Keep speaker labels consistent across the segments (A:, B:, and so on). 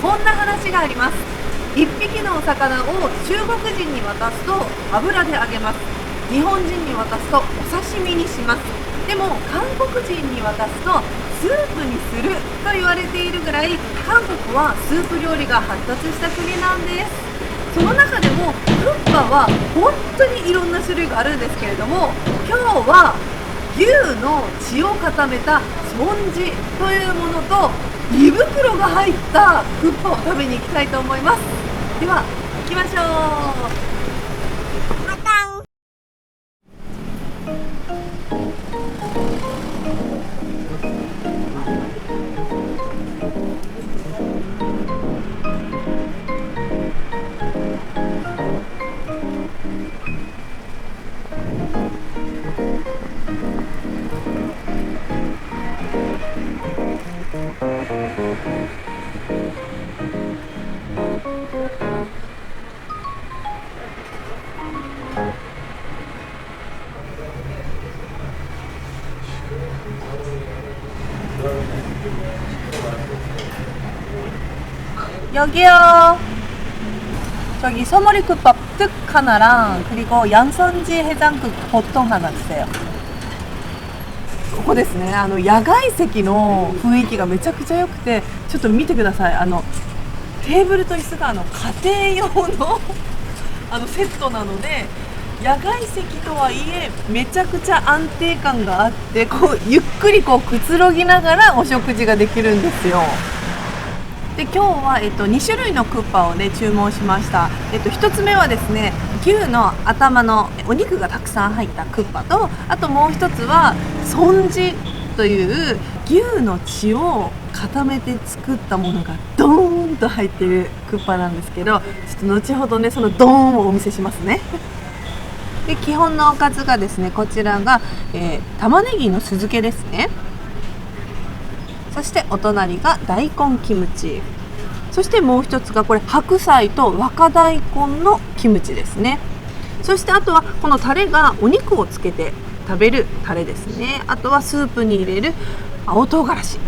A: こんな話があります。1匹のお魚を中国人に渡すと油で揚げます。日本人に渡すとお刺身にします。でも韓国人に渡すとスープにすると言われているぐらい韓国はスープ料理が発達した国なんです。その中でもクッパは本当にいろんな種類があるんですけれども今日は牛の血を固めたスポンジというものと胃袋が入ったクッパを食べに行きたいと思います。では行きましょう。 여기요. 저기 소머리 국밥 뜻 하나랑 그리고 양선지 해장국 보통 하나 주세요. ここですねあの野外席の雰囲気がめちゃくちゃ良くてちょっと見てくださいあのテーブルと椅子があの家庭用のあのセットなので野外席とはいえめちゃくちゃ安定感があってこうゆっくりこうくつろぎながらお食事ができるんですよ で今日は、えっと、2種類のクッパをね注文しました、えっと、1つ目はですね牛の頭のお肉がたくさん入ったクッパとあともう1つはソンジという牛の血を固めて作ったものがドーンと入ってるクッパなんですけどちょっと後ほどねそのドーンをお見せしますね。で基本のおかずがですねこちらが、えー玉ねぎの酢漬けですね。そしてお隣が大根キムチ。そしてもう一つがこれ白菜と若大根のキムチですね。そしてあとはこのタレがお肉をつけて食べるタレですね。あとはスープに入れる青唐辛子。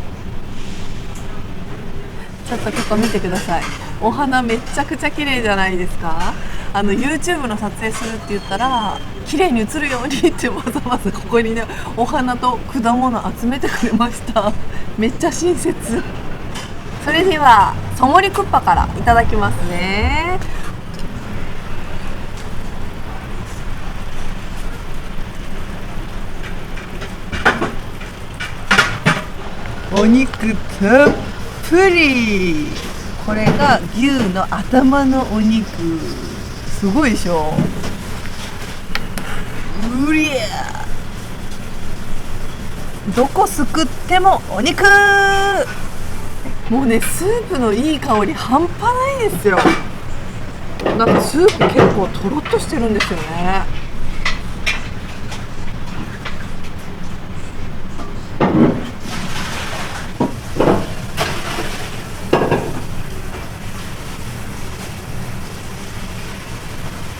A: ちょっとここ見てください。お花めちゃくちゃ綺麗じゃないですか。あの YouTube の撮影するって言ったら綺麗に映るようにってわざわざここにねお花と果物集めてくれました。めっちゃ親切。それではソモリクッパからいただきますね。お肉たっぷりこれが牛の頭のお肉。すごいでしょ。うりゃ。どこすくってもお肉。もうねスープのいい香り半端ないですよ。なんかスープ結構とろっとしてるんですよね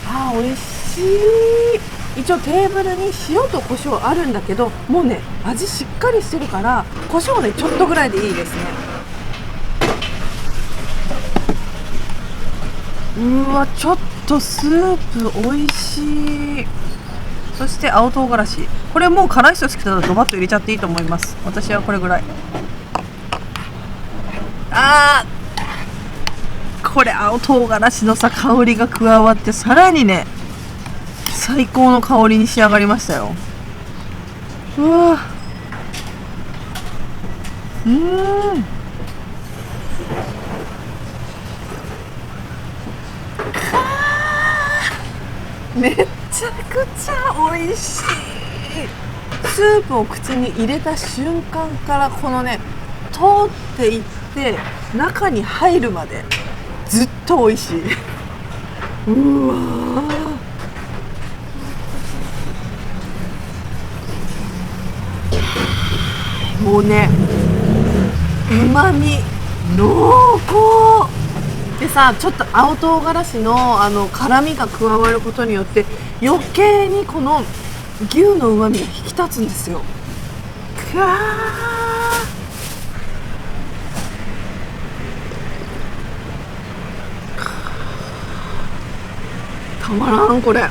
A: あー美味しい一応テーブルに塩と胡椒あるんだけどもうね味しっかりしてるから胡椒ねちょっとぐらいでいいですね。うわちょっとスープ美味しい。そして青唐辛子。これもう辛い人好きだとドバッと入れちゃっていいと思います。私はこれぐらい。あーこれ青唐辛子のさ香りが加わってさらにね最高の香りに仕上がりましたよ。うわ。うー。んめちゃくちゃ美味しい。スープを口に入れた瞬間からこのね通っていって中に入るまでずっと美味しい。うわうねうまみ濃厚。でさちょっと青唐辛子のあの辛みが加わることによって余計にこの牛のうまみが引き立つんですよ。くわたまらんこれ。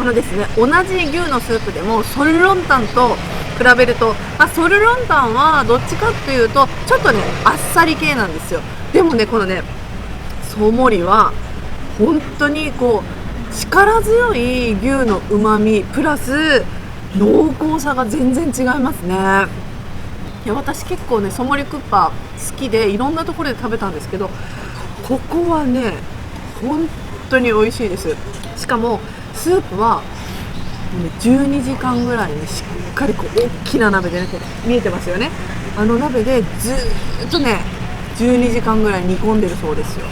A: あのですね同じ牛のスープでもソルロンタンと比べると、まあ、ソルロンタンはどっちかっていうとちょっとねあっさり系なんですよ。でもねこのねソモリは本当にこう力強い牛のうまみプラス濃厚さが全然違いますね。いや私結構ねソモリクッパ好きでいろんなところで食べたんですけどここはね本当に美味しいです。しかもスープは12時間ぐらいにしっかりこう大きな鍋でねこう見えてますよね。あの鍋でずっとね12時間ぐらい煮込んでるそうですよ。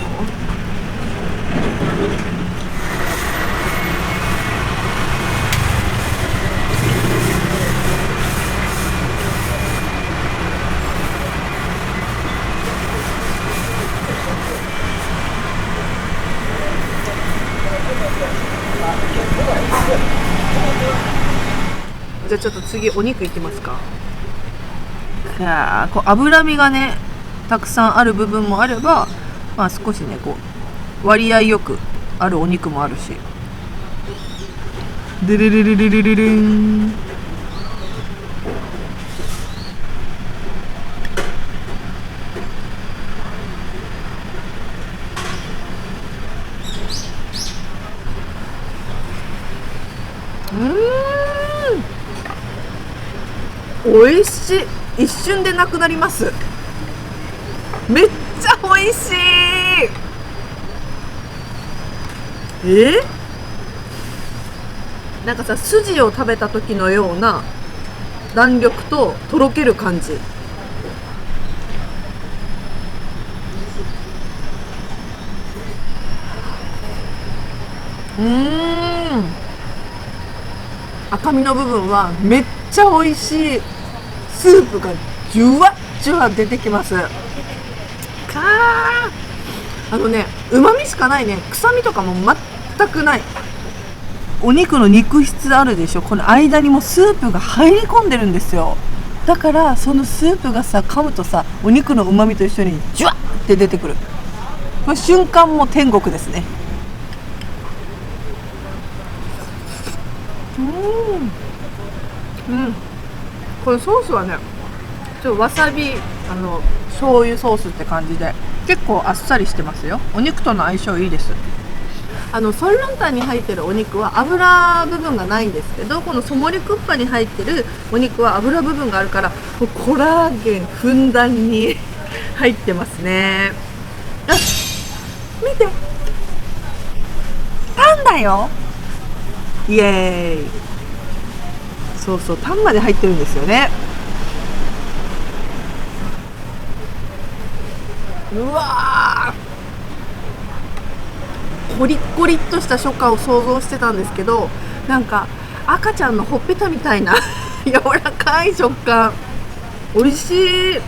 A: ゃあちょっと次お肉いきますか。いやこう脂身がねたくさんある部分もあればまあ少しねこう割合よくあるお肉もあるし。デレレレレレレレンうん。美味しい。一瞬でなくなります。めっちゃ美味しい。え？なんかさ筋を食べた時のような弾力ととろける感じ。うん。赤身の部分はめっちゃ美味しい。スープがじゅわっじゅわ出てきます。かあのねうまみしかないね。臭みとかも全くない。お肉の肉質あるでしょ。この間にもスープが入り込んでるんですよ。だからそのスープがさ噛むとさお肉のうまみと一緒にジュワッって出てくる。この瞬間も天国ですね。うん。うん。このソースはねちょっとわさびあの醤油ソースって感じで結構あっさりしてますよ。お肉との相性いいです。あのソンロンタンに入ってるお肉は油部分がないんですけどこのソモリクッパに入ってるお肉は油部分があるからコラーゲンふんだんに 入ってますね。あ見て。タンだよ。イエーイそうそうタンまで入ってるんですよね。うわコリッコリッとした食感を想像してたんですけどなんか赤ちゃんのほっぺたみたいな 柔らかい食感。美味しい。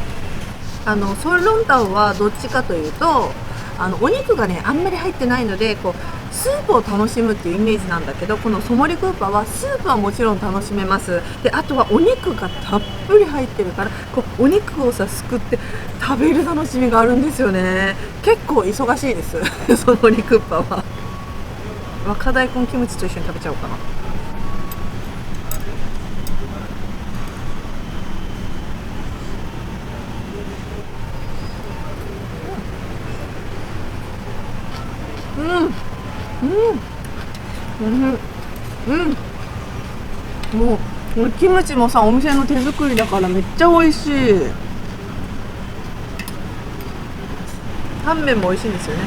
A: あのソルロンタンはどっちかというとあのお肉がねあんまり入ってないのでこうスープを楽しむっていうイメージなんだけどこのソモリクーパーはスープはもちろん楽しめます。であとはお肉がたっぷり入ってるからこうお肉をさすくって食べる楽しみがあるんですよね。結構忙しいです。ソモリクーパーは若大根キムチと一緒に食べちゃおうかな。うん。うん。うんもうキムチもさお店の手作りだからめっちゃ美味しい。タンメンも美味しいんですよね。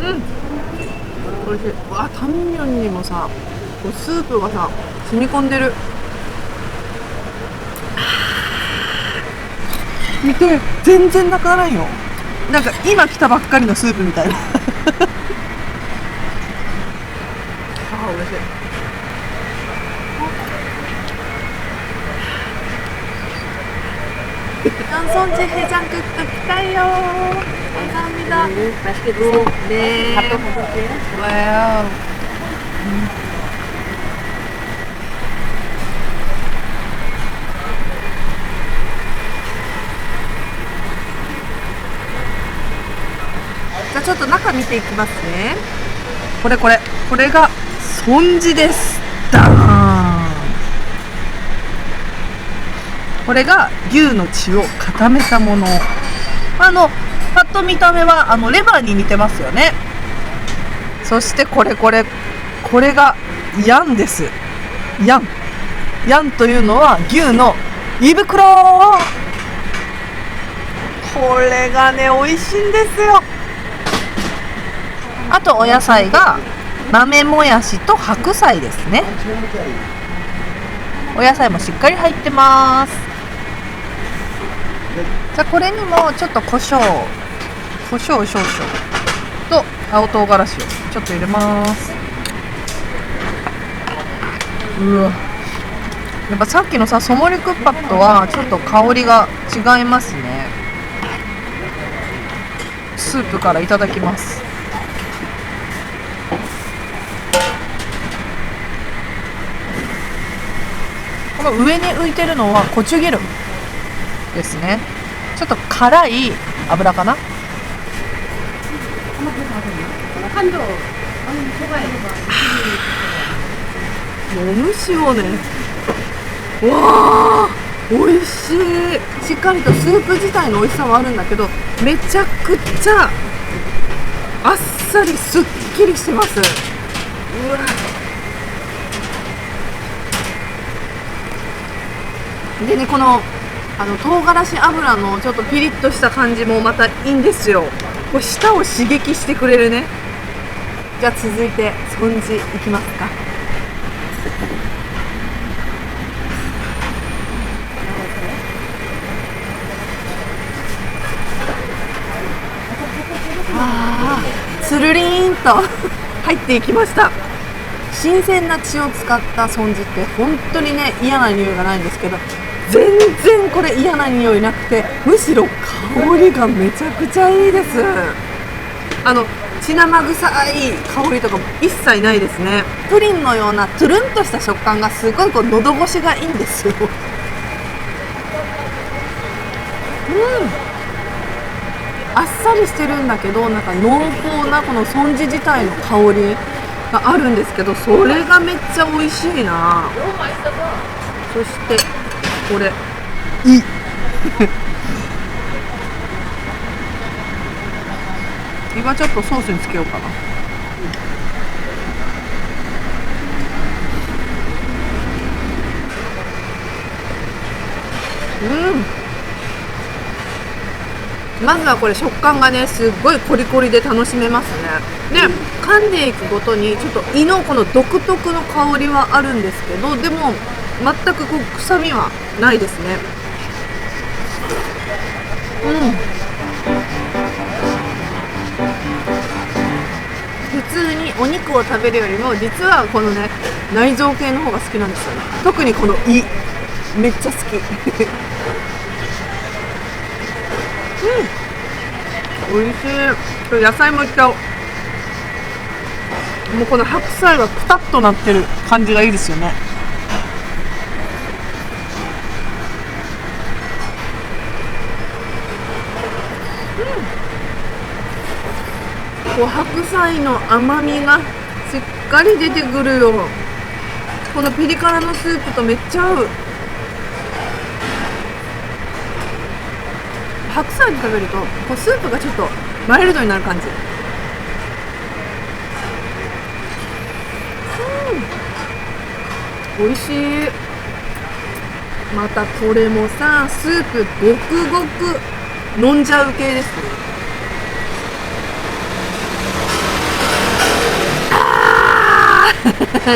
A: うん。美味しい。わタンメンにもさスープがさ染み込んでる。見て全然なくならんよなんか今来たばっかりのスープみたいなああ美味しい짠손지 해장국도 기다려 감사합니다
B: 맛있게 드세요.
A: 네
B: 밥도 먹을게요.
A: 좋 ちょっと中見ていきますね。これこれ。これがスポンジです。ダーン。これが牛の血を固めたもの。あのパッと見た目はあのレバーに似てますよね。そしてこれこれ。これがヤンです。ヤン。ヤンというのは牛の胃袋。これがね美味しいんですよ。あとお野菜が豆もやしと白菜ですね。お野菜もしっかり入ってます。じゃあこれにもちょっと胡椒胡椒少々と青唐辛子をちょっと入れます。うわ。やっぱさっきのさソモリクッパとはちょっと香りが違いますね。スープからいただきます。の上に浮いてるのはコチュゲルですね。ちょっと辛い油かな？もうをね。わあ美味しい。しっかりとスープ自体の美味しさはあるんだけどめちゃくちゃあっさりすっきりしてます。うわでねこのあの唐辛子油のちょっとピリッとした感じもまたいいんですよ。これ舌を刺激してくれるね。じゃあ続いてスポンジいきますか。あーつるりんと。入っていきました。新鮮な血を使ったスポンジって本当にね嫌な匂いがないんですけど。全然これ嫌な匂いなくてむしろ香りがめちゃくちゃいいです。あの血生臭い香りとかも一切ないですね。プリンのようなトゥルンとした食感がすごいこう喉越しがいいんですよ。うん。あっさりしてるんだけどなんか濃厚なこのスンジ自体の香りがあるんですけどそれがめっちゃ美味しいな。そしてこれ。い。今ちょっとソースにつけようかな。うん。まずはこれ食感がねすっごいコリコリで楽しめますね。で噛んでいくごとにちょっと胃のこの独特の香りはあるんですけどでも全くこう臭みはないですね。うん。普通にお肉を食べるよりも実はこのね内臓系の方が好きなんですよね。特にこの胃めっちゃ好き。うん。美味しい。これ野菜もいっちゃおうもうこの白菜がくたっとなってる感じがいいですよね。こう白菜の甘みがしっかり出てくるよ。このピリ辛のスープとめっちゃ合う。白菜で食べるとこうスープがちょっとマイルドになる感じ。うん。美味しい。またこれもさスープごくごく飲んじゃう系ですね。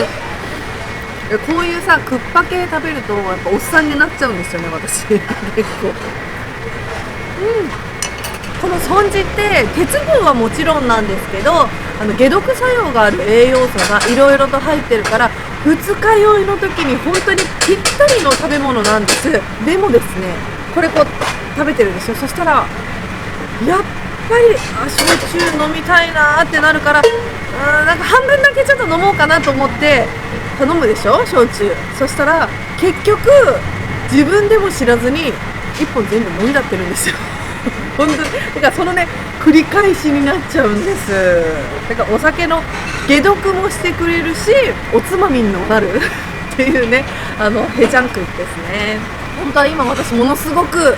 A: こういうさクッパ系食べるとやっぱおっさんになっちゃうんですよね私。結構。うん。このスポンジって鉄分はもちろんなんですけどあの解毒作用がある栄養素がいろいろと入ってるから二日酔いの時に本当にぴったりの食べ物なんです。でもですねこれこう食べてるでしょ。そしたらやっぱりあ焼酎飲みたいなってなるからうんなんか半分だけちょっと飲もうかなと思って頼むでしょ焼酎。そしたら結局自分でも知らずに1本全部飲んじゃってるんですよ。本当に。だからそのね繰り返しになっちゃうんです。だからお酒の解毒もしてくれるしおつまみにもなる。っていうねあのヘジャンクですね。本当は今私ものすごく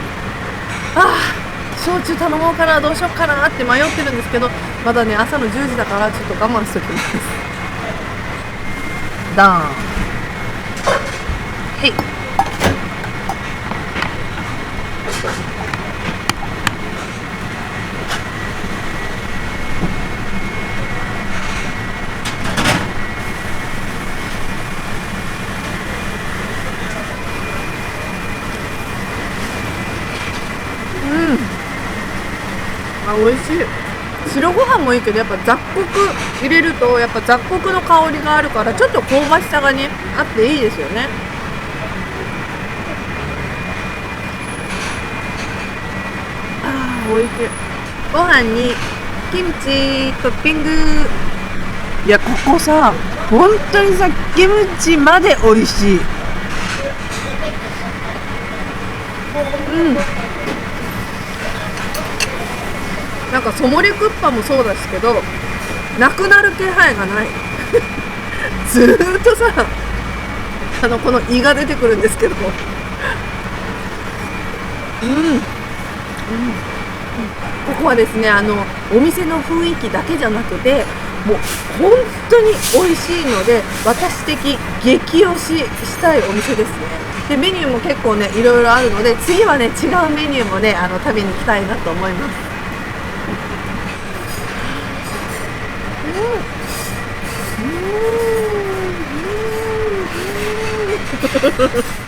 A: ああ焼酎頼もうかなどうしようかなって迷ってるんですけどまだね朝の10時だからちょっと我慢しておきます。ダーン。へい美味しい。白ご飯もいいけどやっぱ雑穀入れるとやっぱ雑穀の香りがあるからちょっと香ばしさがねあっていいですよね。あー美味しい。ご飯にキムチトッピング。
C: いやここさ本当にさキムチまで美味しい
A: なんかソモリクッパもそうですけどなくなる気配がない。ずっとさあのこの胃が出てくるんですけど。うん、うん、ここはですねあのお店の雰囲気だけじゃなくてもう本当に美味しいので私的激推ししたいお店ですね。でメニューも結構ねいろいろあるので次はね違うメニューもねあの食べに行きたいなと思います。う ん